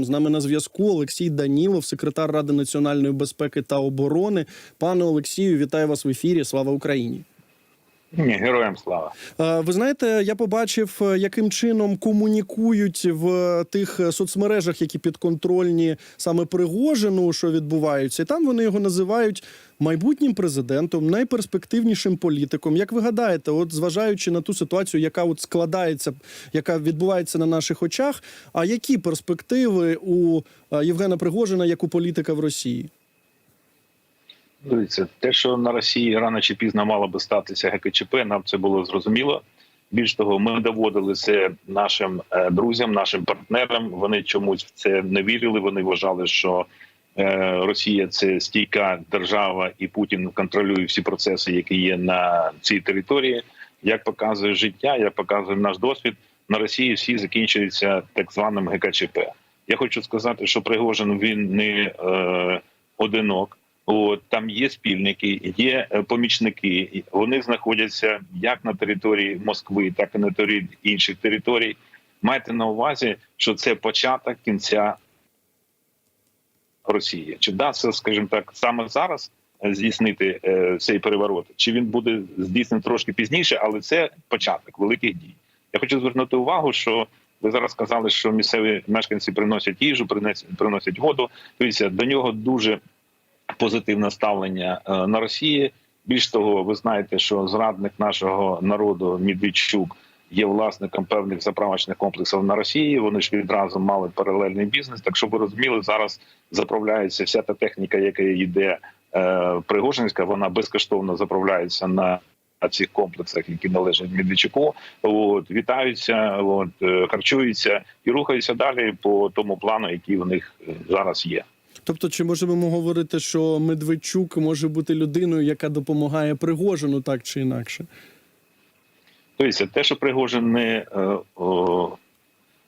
З нами на зв'язку Олексій Данілов, секретар Ради національної безпеки та оборони. Пане Олексію, вітаю вас в ефірі. Слава Україні. Ні, героям слава. Е, Ви знаєте, я побачив, е, яким чином комунікують в тих е, соцмережах, які підконтрольні саме Пригожину, що відбуваються. І там вони його називають майбутнім президентом, найперспективнішим політиком. Як ви гадаєте, от зважаючи на ту ситуацію, яка от складається, яка відбувається на наших очах, а які перспективи у е, Євгена Пригожина як у політика в Росії? Дивіться, те, що на Росії рано чи пізно мало би статися ГКЧП, нам це було зрозуміло. Більш того, ми доводили це нашим е, друзям, нашим партнерам. Вони чомусь в це не вірили. Вони вважали, що е, Росія це стійка держава, і Путін контролює всі процеси, які є на цій території. Як показує життя, як показує наш досвід, на Росії всі закінчуються так званим ГКЧП. Я хочу сказати, що Пригожин він не е, одинок. От там є спільники, є е, помічники. Вони знаходяться як на території Москви, так і на території інших територій. Майте на увазі, що це початок кінця Росії. Чи вдасться, скажімо так, саме зараз е, здійснити е, цей переворот? Чи він буде здійснений трошки пізніше, але це початок великих дій. Я хочу звернути увагу, що ви зараз сказали, що місцеві мешканці приносять їжу, приносять воду. Дивіться, до нього дуже позитивне ставлення е, на Росії. Більш того, ви знаєте, що зрадник нашого народу Медведчук є власником певних заправочних комплексів на Росії. Вони ж відразу мали паралельний бізнес. Так щоб ви розуміли, зараз заправляється вся та техніка, яка йде е, Пригожинська, вона безкоштовно заправляється на цих комплексах, які належать Медведчуку. От вітаються, от е, харчуються і рухаються далі по тому плану, який у них е, зараз є. Тобто, чи можемо говорити, що Медведчук може бути людиною, яка допомагає Пригожину так чи інакше? Тобто, те, що Пригожин не е, о,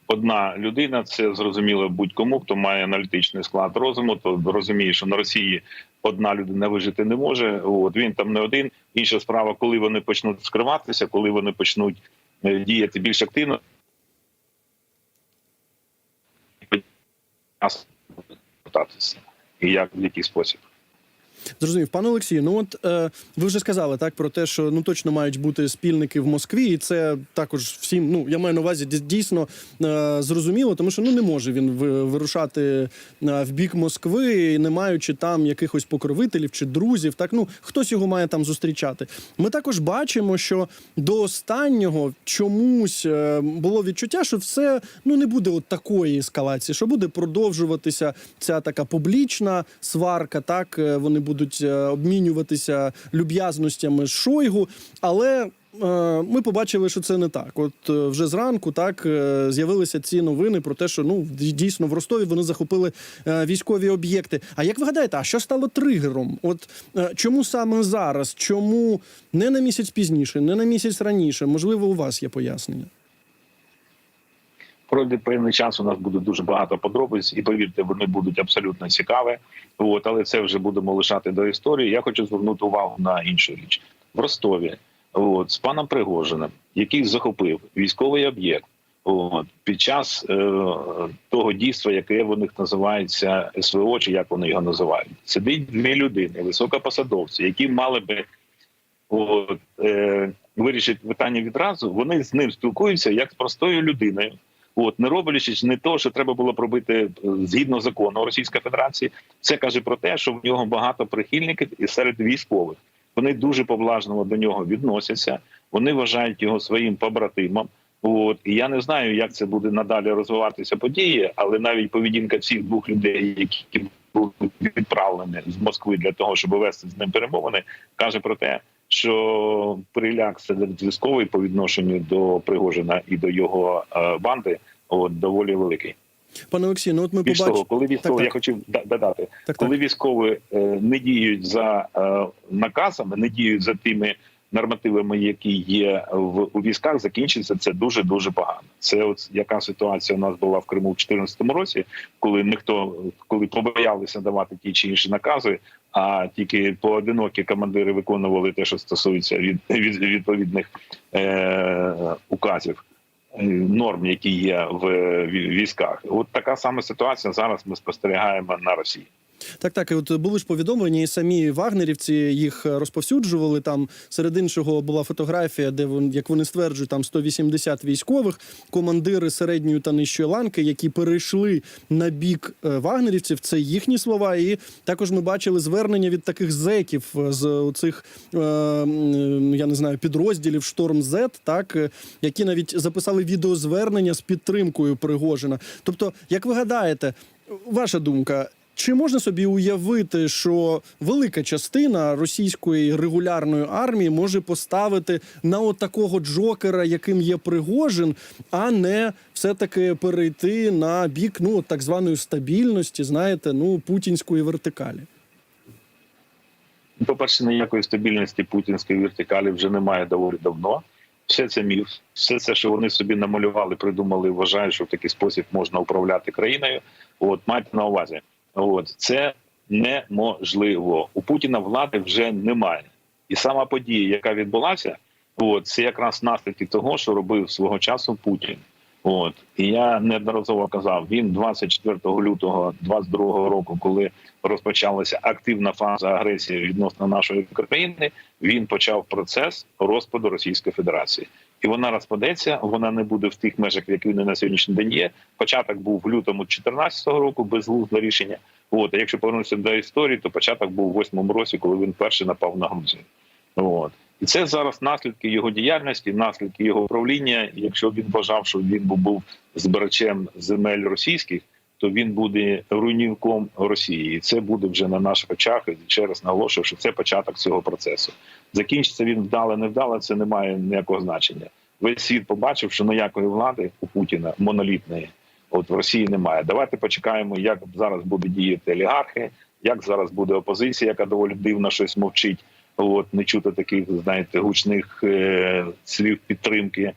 одна людина, це зрозуміло будь-кому, хто має аналітичний склад розуму, то розуміє, що на Росії одна людина вижити не може. От він там не один. Інша справа, коли вони почнуть скриватися, коли вони почнуть е, діяти більш активно. Питатися. І як в який спосіб. Зрозумів, пане Олексію, ну от е, ви вже сказали так про те, що ну точно мають бути спільники в Москві, і це також всім. Ну я маю на увазі дійсно е, зрозуміло, тому що ну не може він вирушати е, в бік Москви, не маючи там якихось покровителів чи друзів. Так ну хтось його має там зустрічати. Ми також бачимо, що до останнього чомусь е, було відчуття, що все ну не буде от такої ескалації, що буде продовжуватися ця така публічна сварка. Так е, вони будуть е, обмінюватися люб'язностями з Шойгу, але. е, Ми побачили, що це не так. От е, вже зранку так з'явилися ці новини про те, що ну дійсно в Ростові вони захопили військові об'єкти. А як ви гадаєте, а що стало тригером? От чому саме зараз? Чому не на місяць пізніше, не на місяць раніше? Можливо, у вас є пояснення? Пройде певний час. У нас буде дуже багато подробиць, і повірте, вони будуть абсолютно цікаві. От, але це вже будемо лишати до історії. Я хочу звернути увагу на іншу річ в Ростові. От з паном Пригожиним, який захопив військовий об'єкт. От під час е, того дійства, яке в них називається СВО, чи як вони його називають, сидить дві людини, високопосадовці, які мали би от, е, вирішити питання відразу. Вони з ним спілкуються як з простою людиною. От не роблячи не того, що треба було б робити е, згідно закону Російської Федерації, це каже про те, що в нього багато прихильників і серед військових. Вони дуже поблажливо до нього відносяться. Вони вважають його своїм побратимом. От і я не знаю, як це буде надалі розвиватися події, але навіть поведінка цих двох людей, які були відправлені з Москви для того, щоб вести з ним перемовини, каже про те, що приляк серед військовий по відношенню до Пригожина і до його е, банди от доволі великий. Пане Олексію, ну от ми побачимо. того, коли військові, Так, так. я да- додати, Так, коли так. військові е, не діють за е, наказами, не діють за тими нормативами, які є в у військах, закінчиться це дуже дуже погано. Це от яка ситуація у нас була в Криму в 2014 році, коли ніхто коли побоялися давати ті чи інші накази, а тільки поодинокі командири виконували те, що стосується від, від відповідних е, указів. е, норм, які є в е, військах. От така сама ситуація зараз ми спостерігаємо на Росії. Так, так, і от були ж повідомлення, і самі вагнерівці їх розповсюджували. Там серед іншого була фотографія, де як вони стверджують, там 180 військових, командири середньої та нижчої ланки, які перейшли на бік е, вагнерівців. Це їхні слова. І також ми бачили звернення від таких зеків е, з цих я не знаю підрозділів Шторм З, так е, які навіть записали відеозвернення з підтримкою Пригожина. Тобто, як ви гадаєте, ваша думка? Чи можна собі уявити, що велика частина російської регулярної армії може поставити на от такого джокера, яким є Пригожин, а не все-таки перейти на бік ну так званої стабільності, знаєте, ну путінської вертикалі? По-перше, ніякої стабільності путінської вертикалі вже немає доволі давно. Все це міф, все це, що вони собі намалювали, придумали, вважають, що в такий спосіб можна управляти країною. От майте на увазі, от це неможливо. У Путіна влади вже немає. І сама подія, яка відбулася, от це якраз наслідки того, що робив свого часу Путін. От і я неодноразово казав, він 24 лютого 22 року, коли розпочалася активна фаза агресії відносно нашої країни, він почав процес розпаду Російської Федерації, і вона розпадеться. Вона не буде в тих межах, які вони на сьогоднішній день є. Початок був в лютому 2014 року, безглузде рішення. От а якщо повернутися до історії, то початок був у восьмому році, коли він перший напав на Грузію. От і це зараз наслідки його діяльності, наслідки його правління. Якщо він вважав, що він був- збирачем земель російських, то він буде руйнівком Росії, і це буде вже на наших очах. І ще раз наголошую, що це початок цього процесу. Закінчиться він вдало, не вдало, це не має ніякого значення. Весь світ побачив, що ніякої влади у Путіна монолітної, от в Росії немає. Давайте почекаємо, як зараз будуть діяти олігархи, як зараз буде опозиція, яка доволі дивно щось мовчить. От не чути таких, знаєте, гучних е, слів підтримки.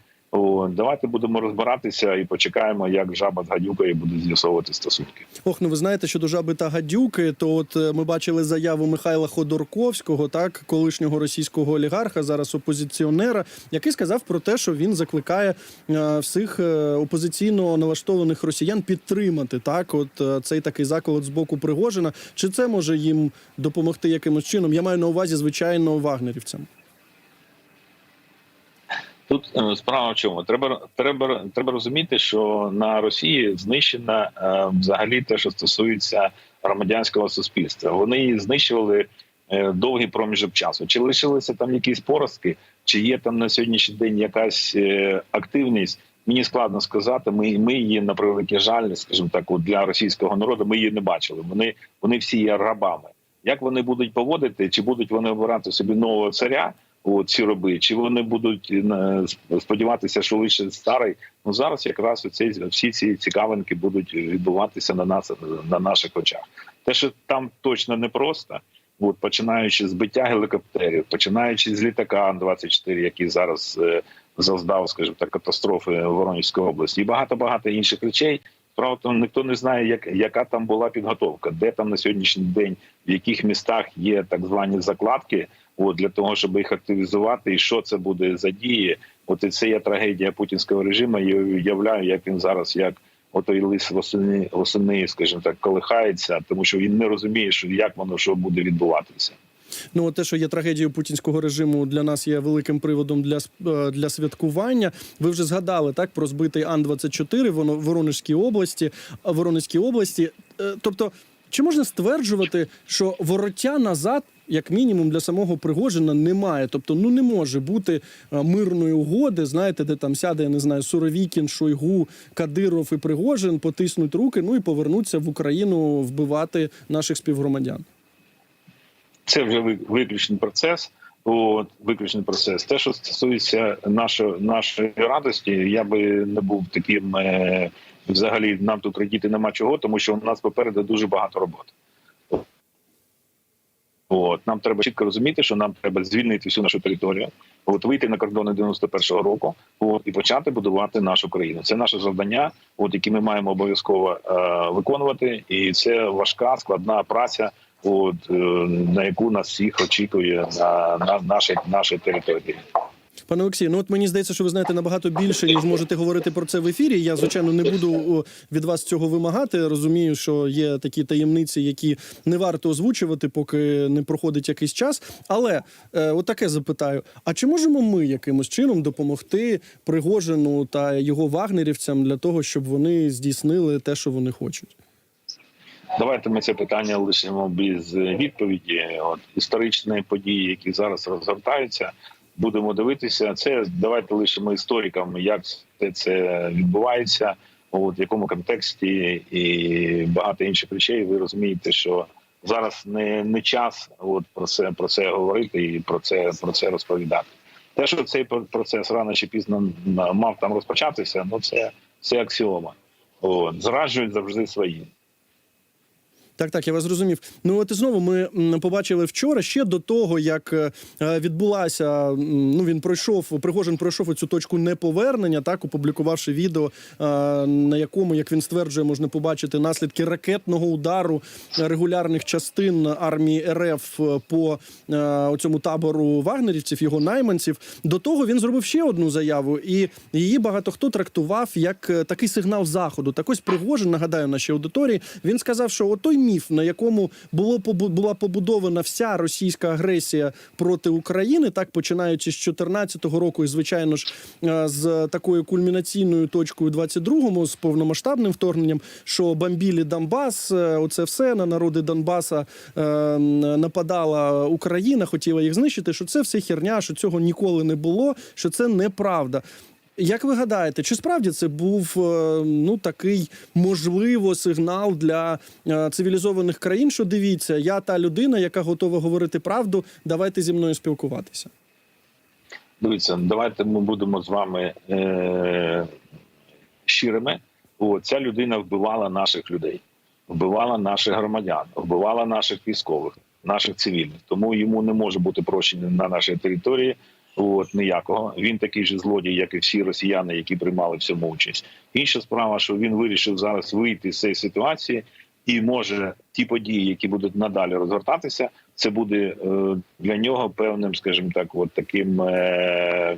Давайте будемо розбиратися і почекаємо, як жаба з гадюкою буде з'ясовувати стосунки. Ох, ну ви знаєте, що до жаби та гадюки, то от е, ми бачили заяву Михайла Ходорковського, так колишнього російського олігарха, зараз опозиціонера, який сказав про те, що він закликає е, всіх е, опозиційно налаштованих росіян підтримати так, от цей такий заколот з боку Пригожина. Чи це може їм допомогти якимось чином? Я маю на увазі, звичайно, вагнерівцям. Тут е, справа в чому? Треба треба треба розуміти, що на Росії знищено е, взагалі те, що стосується громадянського суспільства. Вони її знищували е, довгий проміжок часу. Чи лишилися там якісь поростки, чи є там на сьогоднішній день якась активність? Мені складно сказати. Ми ми її на превеликий жаль, скажімо так, для російського народу. Ми її не бачили. Вони вони всі є рабами. Як вони будуть поводити? Чи будуть вони обирати собі нового царя? От ці роби, чи вони будуть е, сподіватися, що лише старий? Ну зараз якраз оці, всі ці цікавинки будуть відбуватися на нас на наших очах. Те, що там точно непросто, от починаючи з биття гелікоптерів, починаючи з літака Ан-24, який зараз е, заздав, скажімо так, катастрофи в Воронезькій області, і багато багато інших речей. Справа тому, ніхто не знає, як яка там була підготовка, де там на сьогоднішній день, в яких містах є так звані закладки. От для того, щоб їх активізувати, і що це буде за дії. От і це є трагедія путінського режиму. Я уявляю, як він зараз, як отой лис восени, восени, скажімо так, колихається, тому що він не розуміє, що як воно що буде відбуватися. Ну, те, що є трагедією путінського режиму, для нас є великим приводом для е, для святкування. Ви вже згадали так про збитий Ан-24 в Воно- Воронежській області, а Воронезькій області. Е, Тобто, чи можна стверджувати, що вороття назад, як мінімум, для самого Пригожина немає? Тобто, ну не може бути е, мирної угоди, знаєте, де там сяде, я не знаю, Суровікін, Шойгу, Кадиров і Пригожин, потиснуть руки, ну і повернуться в Україну вбивати наших співгромадян. Це вже ви- виключний процес. От виключний процес. Те, що стосується нашої нашої радості, я би не був таким. Е, взагалі, нам тут радіти нема чого, тому що у нас попереду дуже багато роботи. От нам треба чітко розуміти, що нам треба звільнити всю нашу територію, от вийти на кордони 91-го року, от і почати будувати нашу країну. Це наше завдання, от які ми маємо обов'язково е, виконувати, і це важка складна праця. От е, на яку нас всіх очікує на, на нашій нашій території. Пане Олексію, ну от мені здається, що ви знаєте набагато більше, ніж можете говорити про це в ефірі. Я звичайно не буду від вас цього вимагати. Розумію, що є такі таємниці, які не варто озвучувати, поки не проходить якийсь час. Але е, отаке запитаю: а чи можемо ми якимось чином допомогти Пригожину та його вагнерівцям для того, щоб вони здійснили те, що вони хочуть? Давайте ми це питання лишимо без відповіді. От історичні події, які зараз розгортаються, будемо дивитися. Це давайте лишимо історикам, як це, це відбувається, от в якому контексті і багато інших речей. Ви розумієте, що зараз не, не час от про це про це говорити і про це про це розповідати. Те, що цей процес рано чи пізно мав там розпочатися, ну це, це аксіома. От зраджують завжди свої. Так, так, я вас зрозумів. Ну от і знову ми побачили вчора ще до того, як е, відбулася. Ну він пройшов Пригожин пройшов цю точку неповернення, так опублікувавши відео, е, на якому, як він стверджує, можна побачити наслідки ракетного удару регулярних частин армії РФ по е, цьому табору вагнерівців, його найманців. До того він зробив ще одну заяву, і її багато хто трактував як е, такий сигнал заходу. Так ось Пригожин, нагадаю нашій аудиторії, він сказав, що отой міф, на якому було була побудована вся російська агресія проти України, так починаючи з 2014 року, і звичайно ж е, з такою кульмінаційною точкою 22-му, з повномасштабним вторгненням, що бомбілі Донбас, е, оце все на народи Донбаса е, нападала Україна, хотіла їх знищити. Що це все херня, що цього ніколи не було, що це неправда. Як ви гадаєте, чи справді це був е, ну такий можливо сигнал для е, цивілізованих країн? Що дивіться, я та людина, яка готова говорити правду, давайте зі мною спілкуватися. Дивіться, давайте ми будемо з вами е- щирими. О, ця людина вбивала наших людей, вбивала наших громадян, вбивала наших військових, наших цивільних. Тому йому не може бути прощення на нашій території. От ніякого. Він такий же злодій, як і всі росіяни, які приймали в цьому участь. Інша справа, що він вирішив зараз вийти з цієї ситуації, і може ті події, які будуть надалі розгортатися, це буде е, для нього певним, скажімо так, от таким е,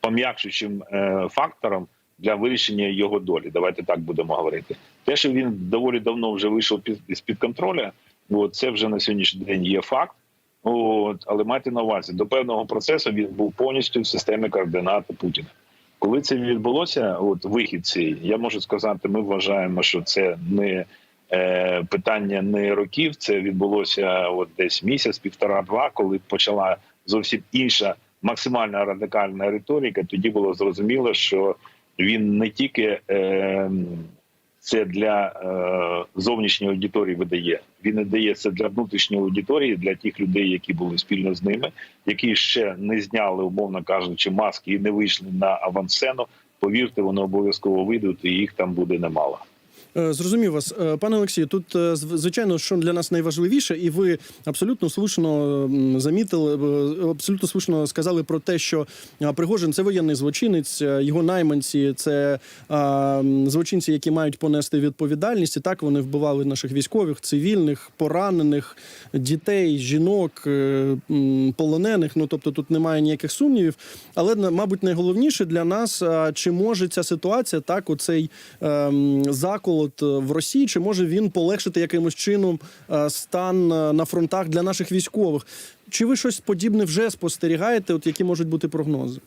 пом'якшуючим е, фактором для вирішення його долі. Давайте так будемо говорити. Те, що він доволі давно вже вийшов з під контроля, от, це вже на сьогоднішній день є факт. От, але майте на увазі, до певного процесу він був повністю в системі координат Путіна. Коли це відбулося, от вихід цей, я можу сказати, ми вважаємо, що це не е, питання не років. Це відбулося от десь місяць, півтора-два, коли почала зовсім інша максимально радикальна риторика. Тоді було зрозуміло, що він не тільки е, це для е, зовнішньої аудиторії видає. Він не дає це для внутрішньої аудиторії, для тих людей, які були спільно з ними, які ще не зняли, умовно кажучи, маски і не вийшли на авансцену. Повірте, вони обов'язково вийдуть, і їх там буде немало. Е, Зрозумів вас, Е, пане Олексію. Тут е, звичайно, що для нас найважливіше, і ви абсолютно слушно замітили, абсолютно слушно сказали про те, що Пригожин це воєнний злочинець, його найманці це злочинці, які мають понести відповідальність. І так вони вбивали наших військових, цивільних, поранених, дітей, жінок, полонених. Ну тобто тут немає ніяких сумнівів. Але мабуть, найголовніше для нас, чи може ця ситуація, так, оцей ем, заколот е, в Росії, чи може він полегшити якимось чином е, стан е, на фронтах для наших військових? Чи ви щось подібне вже спостерігаєте? От які можуть бути прогнози?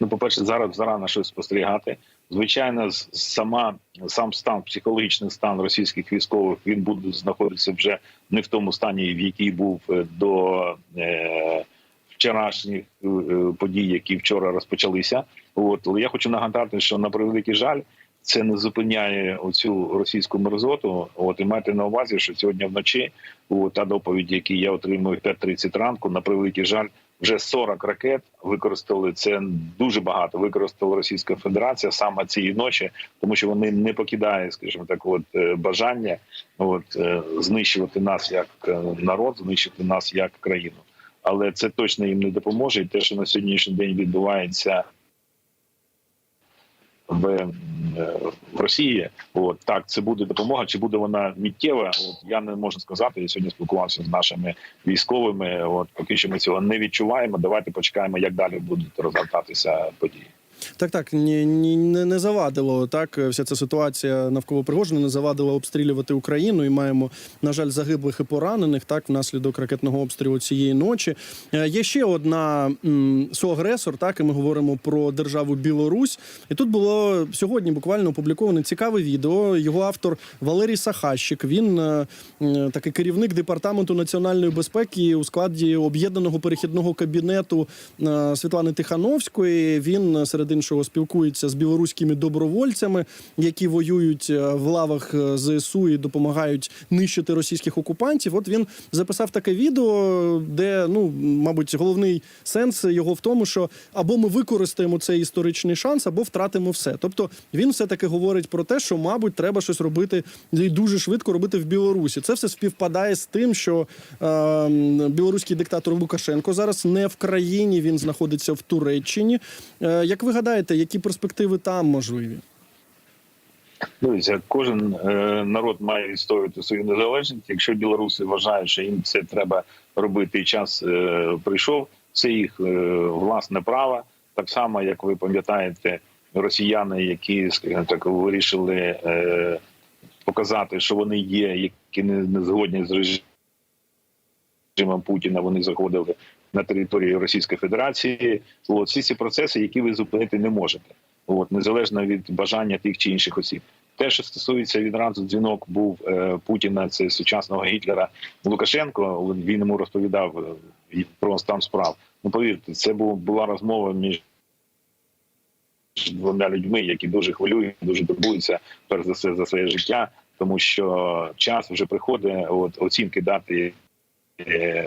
Ну, по-перше, зараз зарано щось спостерігати. Звичайно, сама сам стан, психологічний стан російських військових він буде знаходитися вже не в тому стані, в який був до е, вчорашніх подій, які вчора розпочалися. От але я хочу нагадати, що на превеликий жаль. Це не зупиняє оцю російську мерзоту. От і майте на увазі, що сьогодні вночі от, та доповідь, які я отримую в 5.30 ранку, на превеликий жаль, вже 40 ракет використали. Це дуже багато. Використала Російська Федерація саме цієї ночі, тому що вони не покидають, скажімо так, от е, бажання от е, знищувати нас як е, народ, знищити нас як країну. Але це точно їм не допоможе. І те, що на сьогоднішній день відбувається в, е, в Росії. От так, це буде допомога. Чи буде вона миттєва? От я не можу сказати. Я сьогодні спілкувався з нашими військовими. От поки що ми цього не відчуваємо. Давайте почекаємо, як далі будуть розгортатися події. Так, так, ні, ні, не, завадило так. Вся ця ситуація навколо Пригожина не завадила обстрілювати Україну. І маємо, на жаль, загиблих і поранених так внаслідок ракетного обстрілу цієї ночі. Е, Є ще одна м, соагресор, так і ми говоримо про державу Білорусь. І тут було сьогодні буквально опубліковане цікаве відео. Його автор Валерій Сахащик. Він е, м, такий керівник департаменту національної безпеки у складі об'єднаного перехідного кабінету е, Світлани Тихановської. Він е, серед іншого спілкується з білоруськими добровольцями, які воюють е, в лавах е, ЗСУ і допомагають нищити російських окупантів. От він записав таке відео, де ну мабуть головний сенс його в тому, що або ми використаємо цей історичний шанс, або втратимо все. Тобто він все таки говорить про те, що мабуть треба щось робити і дуже швидко робити в Білорусі. Це все співпадає з тим, що е, білоруський диктатор Лукашенко зараз не в країні, він знаходиться в Туреччині. Е, як ви які перспективи там можливі? Дивіться, кожен е, народ має відстоювати свою незалежність. Якщо білоруси вважають, що їм це треба робити, і час е, прийшов, це їх е, власне право. Так само, як ви пам'ятаєте, росіяни, які скажімо так вирішили е, показати, що вони є, які не, не згодні з режимом Путіна, вони заходили на територію Російської Федерації. От всі ці процеси, які ви зупинити не можете. От незалежно від бажання тих чи інших осіб. Те, що стосується відразу дзвінок, був е, Путіна, це сучасного Гітлера Лукашенко. Він йому розповідав е, про стан справ. Ну повірте, це була розмова між двома людьми, які дуже хвилюють, дуже турбуються перш за все за своє життя, тому що час вже приходить от оцінки дати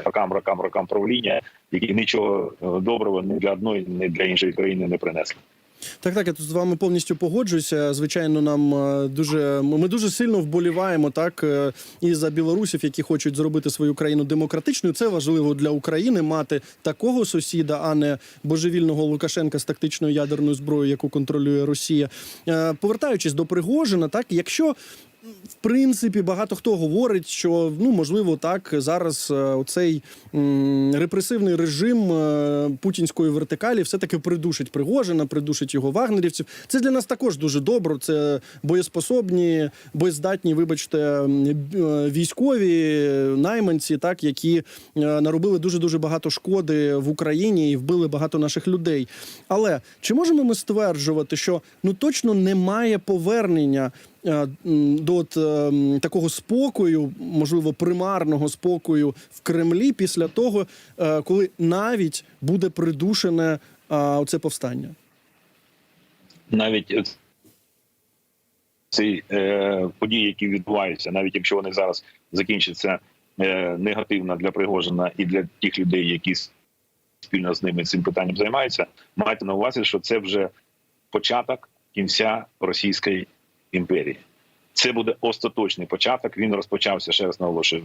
рокам, рокам, рокам правління, які нічого е, доброго ні для одної, ні для іншої країни не принесли. Так, так, я тут з вами повністю погоджуюся. Звичайно, нам е, дуже ми дуже сильно вболіваємо так е, і за білорусів, які хочуть зробити свою країну демократичною. Це важливо для України мати такого сусіда, а не божевільного Лукашенка з тактичною ядерною зброєю, яку контролює Росія. Е, Повертаючись до Пригожина, так якщо. В принципі, багато хто говорить, що ну можливо так зараз е, оцей репресивний режим е, путінської вертикалі все таки придушить Пригожина, придушить його вагнерівців. Це для нас також дуже добре. Це боєспособні, боєздатні, вибачте, е, військові найманці, так які наробили дуже дуже багато шкоди в Україні і вбили багато наших людей. Але чи можемо ми стверджувати, що ну точно немає повернення? Е, До от, е, такого спокою, можливо, примарного спокою в Кремлі після того, е, коли навіть буде придушене е, оце повстання. навіть ці е, події, які відбуваються, навіть якщо вони зараз закінчаться е, негативно для Пригожина і для тих людей, які спільно з ними цим питанням займаються, майте на увазі, що це вже початок кінця Російської імперії. Це буде остаточний початок. Він розпочався ще раз наголошую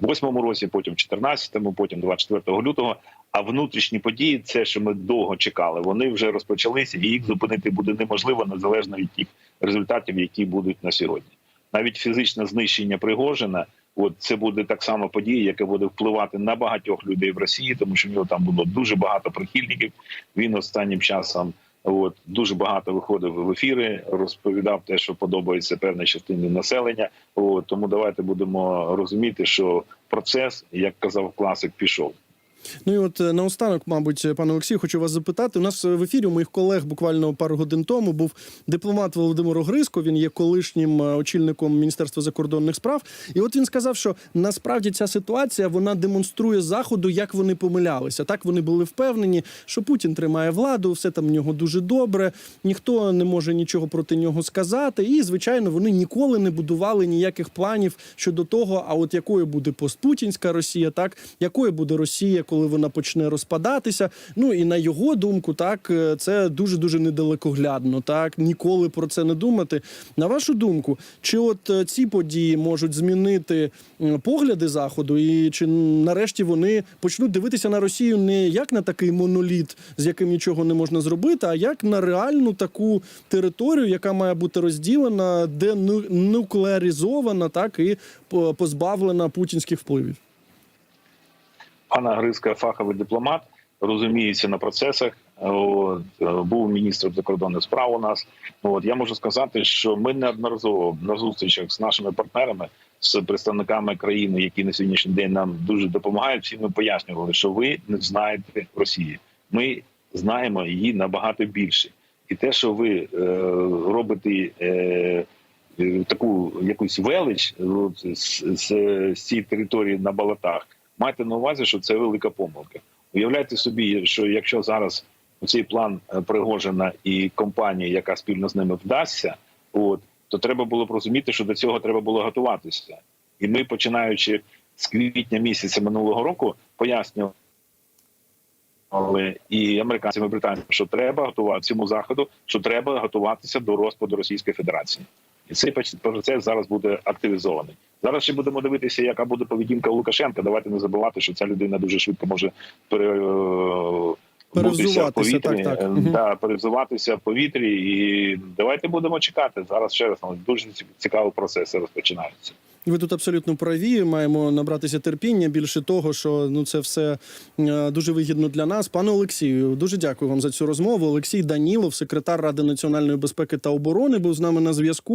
в 8-му році, потім в 14-му, потім 24 лютого. А внутрішні події, це що ми довго чекали, вони вже розпочалися, і їх зупинити буде неможливо незалежно від тих результатів, які будуть на сьогодні. Навіть фізичне знищення Пригожина, от це буде так само подія, яка буде впливати на багатьох людей в Росії, тому що в нього там було дуже багато прихильників. Він останнім часом. От дуже багато виходив в ефіри, розповідав те, що подобається певній частині населення. От тому давайте будемо розуміти, що процес, як казав класик, пішов. Ну і от е, наостанок, мабуть, пане Олексію, хочу вас запитати. У нас е, в ефірі у моїх колег буквально пару годин тому був дипломат Володимир Огриско. Він є колишнім е, очільником Міністерства закордонних справ. І от він сказав, що насправді ця ситуація вона демонструє заходу, як вони помилялися. Так вони були впевнені, що Путін тримає владу, все там в нього дуже добре, ніхто не може нічого проти нього сказати. І звичайно, вони ніколи не будували ніяких планів щодо того, а от якою буде постпутінська Росія, так якою буде Росія, коли вона почне розпадатися. Ну і на його думку, так е, це дуже дуже недалекоглядно. Так ніколи про це не думати. На вашу думку, чи от е, ці події можуть змінити погляди заходу, і чи нарешті вони почнуть дивитися на Росію не як на такий моноліт, з яким нічого не можна зробити, а як на реальну таку територію, яка має бути розділена, денуклеаризована, так і позбавлена путінських впливів. Пана Гризка фаховий дипломат, розуміється на процесах. От, е, був міністр закордонних справ у нас. От я можу сказати, що ми неодноразово на зустрічах з нашими партнерами, з представниками країни, які на сьогоднішній день нам дуже допомагають. Всі ми пояснювали, що ви не знаєте Росії. Ми знаємо її набагато більше, і те, що ви е, робите. Е, е, Таку якусь велич з, з, з цієї території на болотах, майте на увазі, що це велика помилка. Уявляйте собі, що якщо зараз цей план е, Пригожина і компанія, яка спільно з ними вдасться, от то треба було б розуміти, що до цього треба було готуватися. І ми, починаючи з квітня місяця минулого року, пояснювали і американцям, і британцям, що треба готувати цьому заходу, що треба готуватися до розпаду Російської Федерації. І цей процес зараз буде активізований. Зараз ще будемо дивитися, яка буде поведінка Лукашенка. Давайте не забувати, що ця людина дуже швидко може пере... Перевзуватися, в повітрі, так, так. е, да, перевзуватися в повітрі. І давайте будемо чекати. Зараз ще раз ну, дуже цікаві процеси розпочинаються. Ви тут абсолютно праві. Маємо набратися терпіння. Більше того, що ну це все е, дуже вигідно для нас. Пане Олексію, дуже дякую вам за цю розмову. Олексій Данілов, секретар Ради національної безпеки та оборони, був з нами на зв'язку.